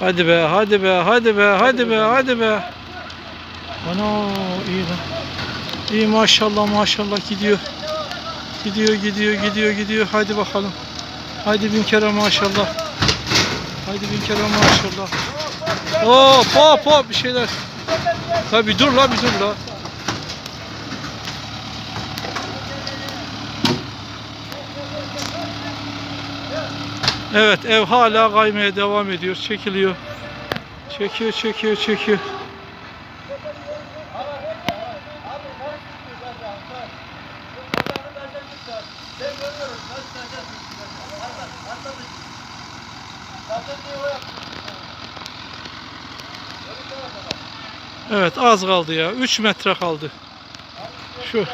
Hadi be, hadi be, hadi be, hadi be, hadi be. Ana iyi lan. İyi maşallah maşallah gidiyor. Gidiyor, gidiyor, gidiyor, gidiyor. Hadi bakalım. Hadi bin kere maşallah. Hadi bin kere maşallah. Hop hop hop bir şeyler. Tabi dur la bir dur la. Evet ev hala kaymaya devam ediyor. Çekiliyor. Çekiyor çekiyor çekiyor. Evet az kaldı ya. 3 metre kaldı. Şu